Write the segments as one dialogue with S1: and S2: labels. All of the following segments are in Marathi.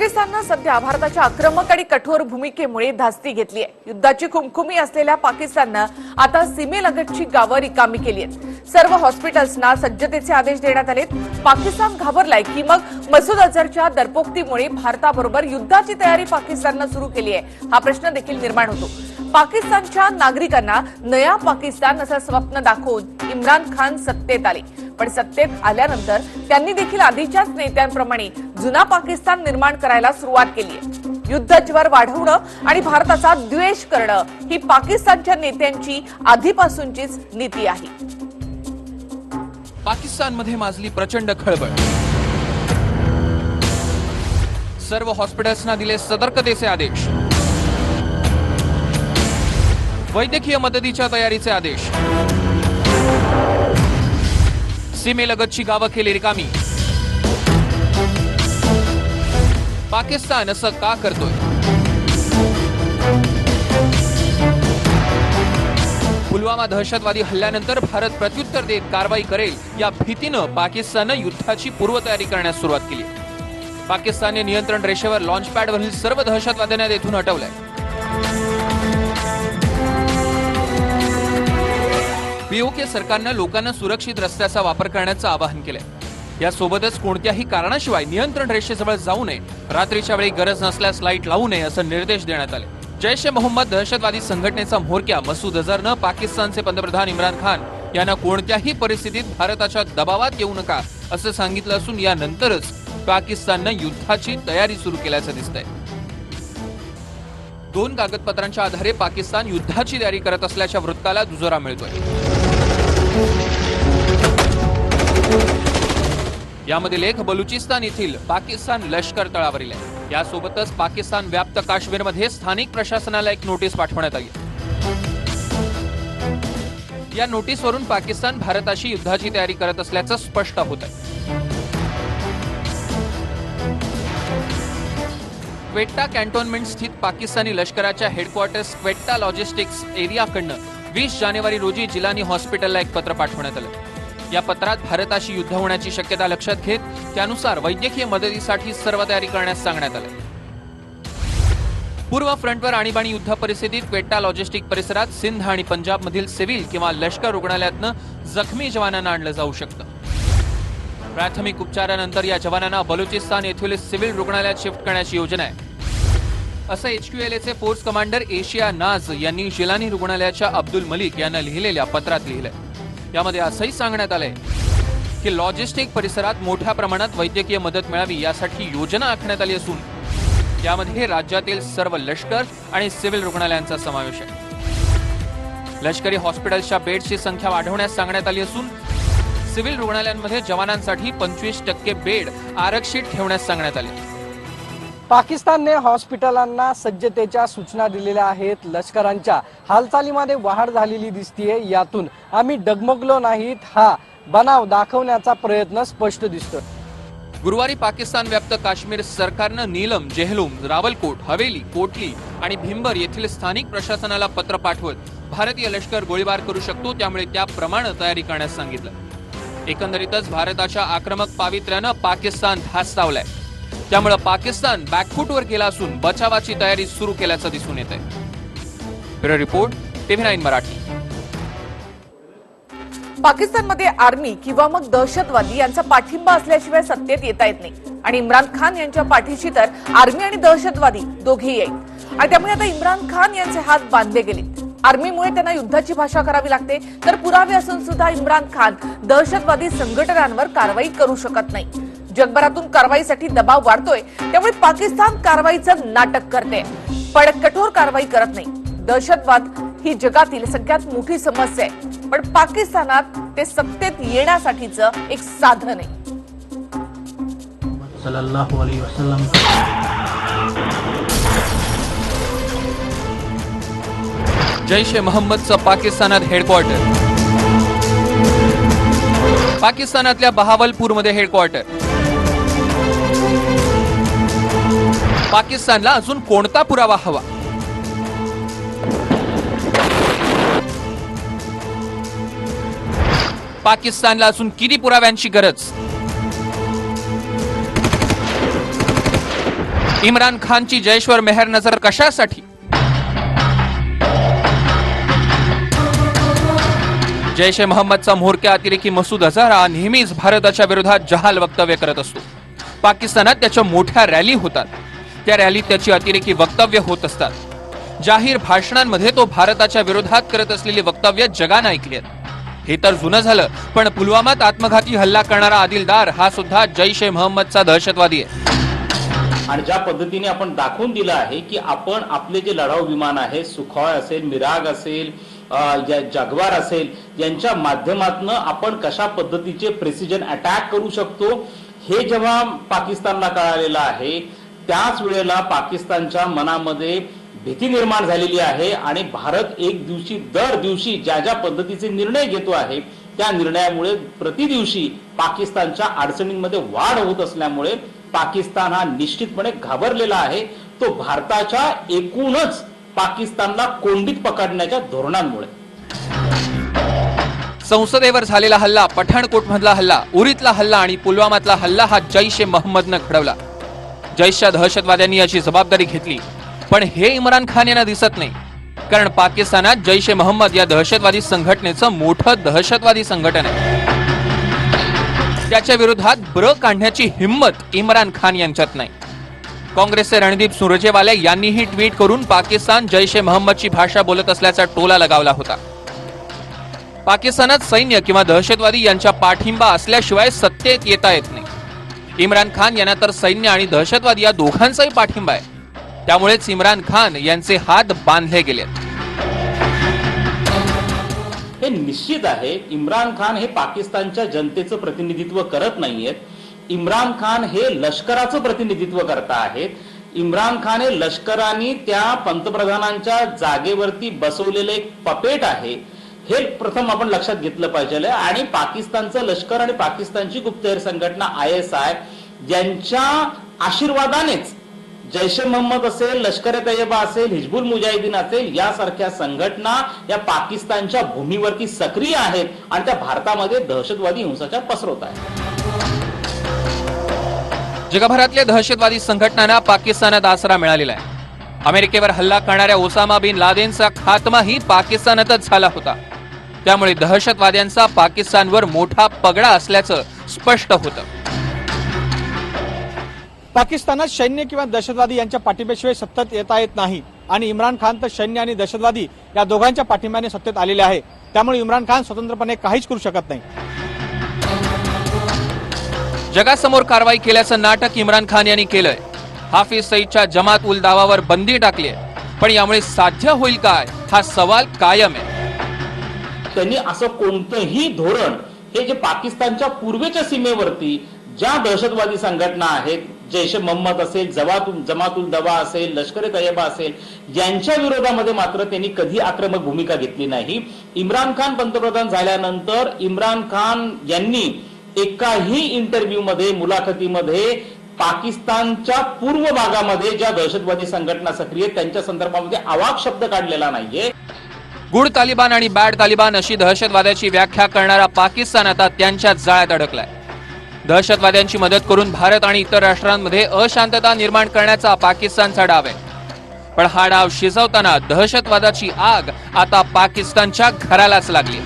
S1: पाकिस्ताननं सध्या भारताच्या आक्रमक आणि कठोर भूमिकेमुळे धास्ती घेतली आहे. युद्धाची खुमखुमी असलेल्या पाकिस्ताननं आता सीमेलगतची गावं रिकामी केली आहेत. सर्व हॉस्पिटल्सना सज्जतेचे आदेश देण्यात आलेत. पाकिस्तान घाबरलाय की मग मसूद अझरच्या दरपोक्तीमुळे भारताबरोबर युद्धाची तयारी पाकिस्ताननं सुरू केली आहे. हा प्रश्न देखील निर्माण होतो. पाकिस्तानच्या नागरिकांना नया पाकिस्तान असं स्वप्न दाखवून इम्रान खान सत्तेत आले. पण सत्तेत आल्यानंतर त्यांनी देखील आधीच्याच नेत्यांप्रमाणे जुना पाकिस्तान निर्माण करायला सुरुवात केली आहे. युद्धज्वर वाढवणं आणि भारताचा द्वेष करणं ही पाकिस्तानच्या नेत्यांची आधीपासूनचीच नीती आहे.
S2: पाकिस्तानमध्ये माजली प्रचंड खळबळ. सर्व हॉस्पिटल्सना दिले सतर्कतेचे आदेश. वैद्यकीय मदतीच्या तयारीचे आदेश. सीमेलगतची गावं केली रिकामी. पाकिस्तान असं का करतोय? पुलवामा दहशतवादी हल्ल्यानंतर भारत प्रत्युत्तर देत कारवाई करेल या भीतीनं पाकिस्ताननं युद्धाची पूर्वतयारी करण्यास सुरुवात केली. पाकिस्तानने नियंत्रण रेषेवर लॉन्चपॅडवरील सर्व दहशतवाद्यांना तेथून हटवलंय. पीओके सरकारनं लोकांना सुरक्षित रस्त्याचा वापर करण्याचं आवाहन केलंय. यासोबतच कोणत्याही कारणाशिवाय नियंत्रण रेषेजवळ जाऊ नये रात्रीच्या वेळी गरज नसल्यास लाइट लावू नये असं निर्देश देण्यात आले. जैश ए मोहम्मद दहशतवादी संघटनेचा म्होरक्या मसूद अझरनं पाकिस्तानचे पंतप्रधान इम्रान खान यांना कोणत्याही परिस्थितीत भारताच्या दबावात येऊ नका असं सांगितलं असून यानंतरच पाकिस्ताननं युद्धाची तयारी सुरू केल्याचं दिसतंय. दोन कागदपत्रांच्या आधारे पाकिस्तान युद्धाची तयारी करत असल्याच्या वृत्ताला दुजोरा मिळतोय. यामधील एक बलुचिस्तान येथील पाकिस्तान लष्कर तळावरील आहे. यासोबतच पाकिस्तान व्याप्त काश्मीरमध्ये स्थानिक प्रशासनाला एक नोटीस पाठवण्यात आली या नोटीसवरून पाकिस्तान भारताशी युद्धाची तयारी करत असल्याचं स्पष्ट होत आहे. क्वेट्टा कॅन्टोन्मेंट स्थित पाकिस्तानी लष्कराच्या हेडक्वार्टर्स क्वेट्टा लॉजिस्टिक्स एरियाकडनं वीस जानेवारी रोजी जिलानी हॉस्पिटलला एक पत्र पाठवण्यात आलं. या पत्रात भारताशी युद्ध होण्याची शक्यता लक्षात घेत त्यानुसार वैद्यकीय मदतीसाठी सर्व तयारी करण्यास सांगण्यात आलं. पूर्व फ्रंटवर आणीबाणी युद्ध परिस्थितीत क्वेटा लॉजिस्टिक परिसरात सिंध आणि पंजाबमधील सिव्हिल किंवा लष्कर रुग्णालयातनं जखमी जवानांना आणलं जाऊ शकतं. प्राथमिक उपचारानंतर या जवानांना बलुचिस्तान येथील सिव्हिल रुग्णालयात शिफ्ट करण्याची योजना आहे. असं एच क्यू एल एचे फोर्स कमांडर एशिया नाज यांनी जिलानी रुग्णालयाच्या अब्दुल मलिक यांना लिहिलेल्या पत्रात लिहिलंय. यामध्ये असंही सांगण्यात आलंय की लॉजिस्टिक परिसरात मोठ्या प्रमाणात वैद्यकीय मदत मिळावी यासाठी योजना आखण्यात आली असून यामध्ये राज्यातील सर्व लष्कर आणि सिव्हिल रुग्णालयांचा समावेश आहे. लष्करी हॉस्पिटल्सच्या बेडची संख्या वाढवण्यास सांगण्यात आली असून सिव्हिल रुग्णालयांमध्ये जवानांसाठी पंचवीस टक्के बेड आरक्षित ठेवण्यास सांगण्यात आले.
S3: पाकिस्तानने हॉस्पिटलांना सज्जतेच्या सूचना दिलेल्या आहेत. लष्करांच्या हालचालीमध्ये वाढ झालेली दिसतीये. यातून आम्ही डगमगलो नाहीत. हा बनाव दाखवण्याचा प्रयत्न स्पष्ट दिसतो
S2: गुरुवारी पाकिस्तान व्याप्त काश्मीर सरकारनं नीलम जेहलूम रावलकोट हवेली कोटली आणि भिंबर येथील स्थानिक प्रशासनाला पत्र पाठवत भारतीय लष्कर गोळीबार करू शकतो. त्यामुळे त्याप्रमाणे तयारी करण्यास सांगितलं. एकंदरीतच भारताच्या आक्रमक पावित्र्यानं पाकिस्तान धास्तावलाय. त्यामुळे पाकिस्तान बॅकफूटवर गेला असून बचावाची तयारी सुरू केल्याचं दिसून येत आहे रिपोर्ट टीव्ही नाईन मराठी.
S1: पाकिस्तानमध्ये आर्मी किंवा मग दहशतवादी यांचा पाठिंबा असल्याशिवाय सत्तेत येता येत नाही. आणि इम्रान खान यांच्या पाठीशी तर आर्मी आणि दहशतवादी दोघेही आहेत. आणि त्यामुळे आता इम्रान खान यांचे हात बांधले गेले आर्मीमुळे त्यांना युद्धाची भाषा करावी लागते तर पुरावे असून सुद्धा इम्रान खान दहशतवादी संघटनांवर कारवाई करू शकत नाही. जगभरातून कारवाईसाठी दबाव वाढतोय त्यामुळे पाकिस्तान कारवाईचं नाटक करते. पण कठोर कारवाई करत नाही. दहशतवाद ही जगातील सगळ्यात मोठी समस्या आहे. पण पाकिस्तानात ते सत्तेत येण्यासाठीचं एक साधन आहे.
S2: जैश ए महम्मदचं पाकिस्तानात हेडक्वार्टर पाकिस्तानातल्या बहावलपूरमध्ये हेडक्वार्टर पाकिस्तानला अजून कोणता पुरावा हवा? पाकिस्तानला अजून किती पुराव्यांची गरज? इम्रान खानची जयेश्वर मेहर नजर कशासाठी? जैश ए मोहम्मदचा म्होरक्या अतिरेकी मसूद अझहर हा नेहमीच भारताच्या विरोधात जहाल वक्तव्य करत असतो. पाकिस्तानात त्याच्या मोठ्या रॅली होतात. त्या रॅलीत त्याची अतिरेकी वक्तव्य होत असतात. जाहीर भाषणांमध्ये तो भारताच्या विरोधात करत असलेली वक्तव्य जगानं ऐकली आहेत. हे तर जुनं झालं पण पुलवामात आत्मघाती हल्ला करणारा आदिलदार हा सुद्धा जैश ए महम्मदचा दहशतवादी आहे.
S4: आणि ज्या पद्धतीने आपण दाखवून दिलं आहे की आपण आपले जे लढाऊ विमान आहे सुखॉय असेल मिराग असेल जगवार असेल यांच्या माध्यमातून आपण कशा पद्धतीचे प्रेसिजन अटॅक करू शकतो हे जेव्हा पाकिस्तानला कळालेलं आहे त्याच वेळेला पाकिस्तानच्या मनामध्ये भीती निर्माण झालेली आहे आणि भारत एक दिवशी दर दिवशी ज्या ज्या पद्धतीचे निर्णय घेतो आहे त्या निर्णयामुळे प्रति दिवशी पाकिस्तानच्या अडचणींमध्ये वाढ होत असल्यामुळे पाकिस्तान हा निश्चितपणे घाबरलेला आहे. तो भारताच्या एकूणच पाकिस्तानला कोंडीत पकडण्याच्या धोरणांमुळे.
S2: संसदेवर झालेला हल्ला पठाणकोट मधला हल्ला उरीतला हल्ला आणि पुलवामातला हल्ला हा जैश ए महम्मदनं घडवला. जैशच्या दहशतवाद्यांनी याची जबाबदारी घेतली. पण हे इम्रान खान यांना दिसत नाही. कारण पाकिस्तानात जैश ए मोहम्मद या दहशतवादी संघटनेचं मोठं दहशतवादी संघटन आहे. त्याच्या विरोधात ब्र काढण्याची हिंमत इम्रान खान यांच्यात नाही. काँग्रेसचे रणदीप सुरजेवाले यांनीही ट्विट करून पाकिस्तान जैश ए मोहम्मदची भाषा बोलत असल्याचा टोला लगावला होता. पाकिस्तानात सैन्य किंवा दहशतवादी यांच्या पाठिंबा असल्याशिवाय सत्तेत येता येत नाही. इम्रान खान यांना तर सैन्य आणि दहशतवाद या दोघांचाही पाठिंबा आहे. त्यामुळेच इम्रान खान यांचे हात बांधले गेलेत.
S4: हे निश्चित आहे इम्रान खान हे पाकिस्तानच्या जनतेचं प्रतिनिधित्व करत नाहीयेत. इम्रान खान हे लष्कराचं प्रतिनिधित्व करता आहेत. इम्रान खान हे लष्कराने त्या पंतप्रधानांच्या जागेवरती बसवलेलं एक पपेट आहे. हे प्रथम आपण लक्षात घेतलं पाहिजे. आणि पाकिस्तानचं लष्कर आणि पाकिस्तानची गुप्तहेर संघटना आय एस आय यांच्या आशीर्वादानेच जैश ए मोहम्मद असेल लष्कर ए तैयबा असेल हिजबुल मुजाहिदीन असेल यासारख्या संघटना या पाकिस्तानच्या भूमीवरती सक्रिय आहेत आणि त्या भारतामध्ये दहशतवादी हिंसाचार पसरवत आहेत.
S2: जगभरातल्या दहशतवादी संघटनांना पाकिस्तानात आसरा मिळालेला आहे. अमेरिकेवर हल्ला करणाऱ्या ओसामा बिन लादेनचा खात्माही पाकिस्तानातच झाला होता. त्यामुळे दहशतवाद्यांचा पाकिस्तानवर मोठा पगडा असल्याचं स्पष्ट होतं.
S5: पाकिस्तानात सैन्य किंवा दहशतवादी यांच्या पाठिंब्याशिवाय सत्तेत येता येत नाही आणि इम्रान खान तर सैन्य आणि दहशतवादी या दोघांच्या पाठिंब्याने सत्तेत आलेले आहे. त्यामुळे इम्रान खान स्वतंत्रपणे काहीच करू शकत नाही.
S2: जगासमोर कारवाई केल्याचं नाटक इम्रान खान यांनी केलंय. हाफिज सईदच्या जमात उल दावावर बंदी टाकली पण यामुळे साध्य होईल काय हा सवाल कायम आहे.
S4: त्यांनी असं कोणतंही धोरण हे जे पाकिस्तानच्या पूर्वेच्या सीमेवरती ज्या दहशतवादी संघटना आहेत जैश ए मोहम्मद असेल जवातुल जमातुल दवा असेल लष्कर ए असेल यांच्या विरोधामध्ये मात्र त्यांनी कधी आक्रमक भूमिका घेतली नाही. इम्रान खान पंतप्रधान झाल्यानंतर इम्रान खान यांनी एकाही इंटरव्ह्यू मध्ये मुलाखतीमध्ये पाकिस्तानच्या पूर्व भागामध्ये ज्या दहशतवादी संघटना सक्रिय त्यांच्या संदर्भामध्ये आवाक शब्द काढलेला नाहीये.
S2: गुड तालिबान आणि बॅड तालिबान अशी दहशतवाद्याची व्याख्या करणारा पाकिस्तान आता त्यांच्या जाळ्यात अडकलाय. दहशतवाद्यांची मदत करून भारत आणि इतर राष्ट्रांमध्ये अशांतता निर्माण करण्याचा पाकिस्तानचा डाव आहे. पण हा डाव शिजवताना दहशतवादाची आग आता पाकिस्तानच्या घरालाच लागली.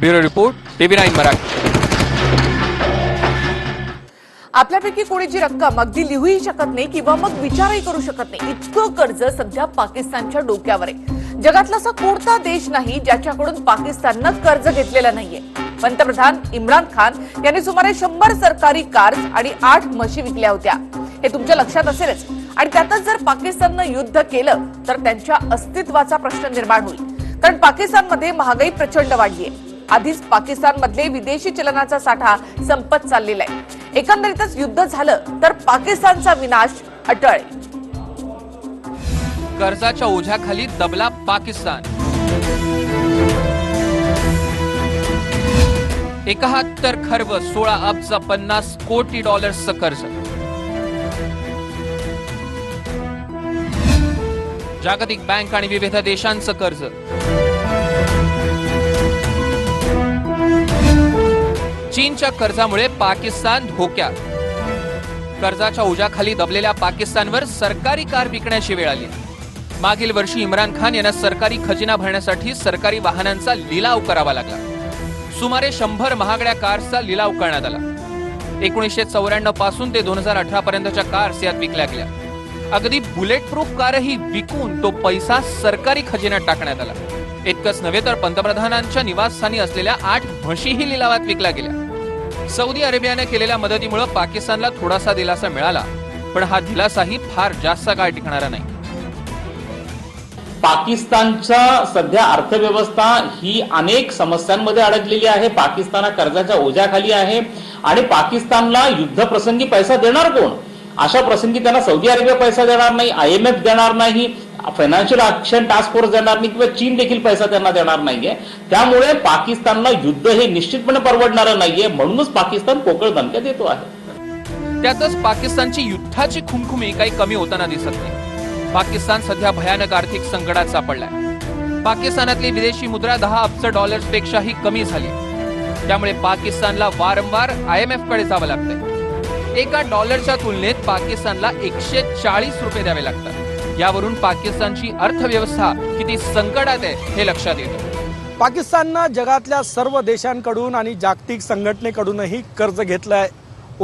S2: Bureau report TV nine Marathi.
S1: आपल्यापैकी कोणी जी रक्कम अगदी लिहूही शकत नाही किंवा मग विचारही करू शकत नाही. इतकं कर्ज सध्या पाकिस्तानच्या डोक्यावर आहे. जगातला असा कोणता देश नाही ज्याच्याकडून पाकिस्ताननं कर्ज घेतलेलं नाहीये? पंतप्रधान इम्रान खान यांनी सुमारे शंभर सरकारी कार्स आणि आठ म्हशी विकल्या होत्या. हे तुमच्या लक्षात असेलच. आणि त्यातच जर पाकिस्ताननं युद्ध केलं तर त्यांच्या अस्तित्वाचा प्रश्न निर्माण होईल. कारण पाकिस्तानमध्ये महागाई प्रचंड वाढली आहे आधीच पाकिस्तानमधले विदेशी चलनाचा साठा संपत चाललेला आहे. एकंदरीतच युद्ध झालं तर पाकिस्तानचा विनाश अटळ.
S2: कर्जाच्या ओझ्याखाली दबला पाकिस्तान. एकाहत्तर खर्व सोळा अब्ज पन्नास कोटी डॉलर्सचं कर्ज. जागतिक बँक आणि विविध देशांचं कर्ज. चीनच्या कर्जामुळे पाकिस्तान धोक्यात. कर्जाच्या ओझ्याखाली दबलेल्या पाकिस्तानवर सरकारी कार विकण्याची वेळ आली. मागील वर्षी इम्रान खान यांना सरकारी खजिना भरण्यासाठी सरकारी वाहनांचा लिलाव करावा लागला. सुमारे शंभर महागड्या कार्सचा लिलाव करण्यात आला. एकोणीसशे चौऱ्याण्णवपासून ते दोन हजार अठरा पर्यंतच्या कार्स यात विकल्या गेल्या. अगदी बुलेट प्रूफ कारही विकून तो पैसा सरकारी खजिन्यात टाकण्यात आला. इतकंच नव्हे तर पंतप्रधानांच्या निवासस्थानी असलेल्या आठ म्हशीही लिलावात विकल्या गेल्या. सौदी अरेबियाने केलेल्या मदतीमुळे पाकिस्तानला थोडासा दिलासा मिळाला पण हा दिलासाही फार जास्त काळ टिकणारा नाही.
S4: पाकिस्तानच्या सध्या अर्थव्यवस्था ही अनेक समस्यांमध्ये अडकलेली आहे. पाकिस्तान हा कर्जाच्या ओझ्याखाली आहे. आणि पाकिस्तानला युद्धप्रसंगी पैसा देणार कोण? अशा प्रसंगी त्यांना सौदी अरेबिया पैसा देणार नाही आय एम एफ देणार नाही. फायनान्शियल ऍक्शन टास्क फोर्स देणार नाही किंवा चीन देखील पैसा त्यांना देणार नाहीये. त्यामुळे पाकिस्तानला युद्ध हे निश्चितपणे परवडणारं नाहीये. म्हणूनच पाकिस्तान पोकळ धमक्या देतो आहे.
S2: त्यातच पाकिस्तानची युद्धाची खुमखुमी काही कमी होताना दिसत नाही. पाकिस्तान सध्या भयानक आर्थिक संकटात सापडलाय. पाकिस्तानातली विदेशी मुद्रा दहा अब्ज डॉलर्स पेक्षाही कमी झाली. त्यामुळे पाकिस्तानला वारंवार आय एम एफकडे जावं लागतंय. एका डॉलरच्या तुलनेत पाकिस्तानला एकशे चाळीस रुपये द्यावे लागतात. यावरून पाकिस्तानची अर्थव्यवस्था किती संकटात आहे हे लक्षात येतं.
S3: पाकिस्ताननं जगातल्या सर्व देशांकडून आणि जागतिक संघटनेकडूनही कर्ज घेतलं आहे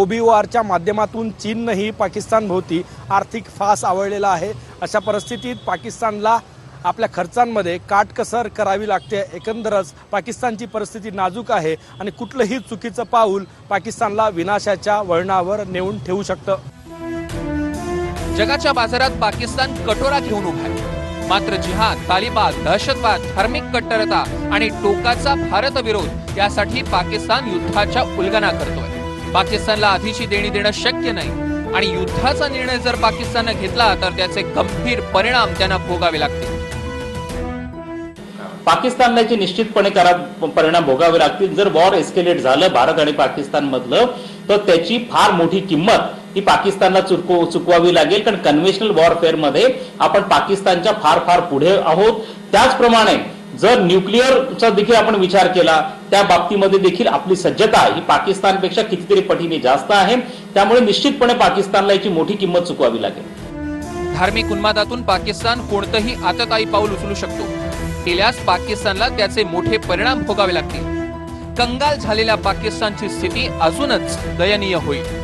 S3: ओबीओआरच्या माध्यमातून चीननंही पाकिस्तानभोवती आर्थिक फास आवळलेला आहे. अशा परिस्थितीत पाकिस्तानला आपल्या खर्चांमध्ये काटकसर करावी लागते. एकंदरच पाकिस्तानची परिस्थिती नाजूक आहे आणि कुठलंही चुकीचं पाऊल पाकिस्तानला विनाशाच्या वळणावर नेऊन ठेवू शकतं.
S2: जगाच्या बाजारात पाकिस्तान कटोरा घेऊन उभा आहे. मात्र जिहाद तालिबान दहशतवाद धार्मिक कट्टरता आणि टोकाचा भारत विरोध यासाठी पाकिस्तान युद्धाच्या उल्गना करतोय. पाकिस्तानला आधीची देणी देणं शक्य नाही आणि युद्धाचा निर्णय जर पाकिस्ताननं घेतला तर त्याचे गंभीर परिणाम त्यांना भोगावे लागतील.
S4: पाकिस्तानला याचे निश्चितपणे करा परिणाम भोगावे लागतील. जर वॉर एस्केलेट झालं भारत आणि पाकिस्तान मधलं तर त्याची फार मोठी किंमत ही पाकिस्तानला चुकव चुकवावी लागेल. कारण कन्व्हेन्शनल वॉरफेअरमध्ये आपण पाकिस्तानच्या फार फार पुढे आहोत. त्याचप्रमाणे जर न्यूक्लिअरचा देखील आपण विचार केला त्या बाबतीमध्ये देखील आपली सज्जता ही पाकिस्तानपेक्षा कितीतरी पटीने जास्त आहे. त्यामुळे निश्चितपणे पाकिस्तानला याची मोठी किंमत चुकवावी लागेल.
S2: धार्मिक उन्मादातून पाकिस्तान कोणतंही आतताई पाऊल उचलू शकतो. केल्यास पाकिस्तानला त्याचे मोठे परिणाम भोगावे लागतील. कंगाल झालेल्या पाकिस्तानची स्थिती अजूनच दयनीय होईल.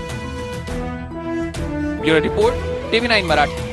S2: Bureau report TV nine Marathi.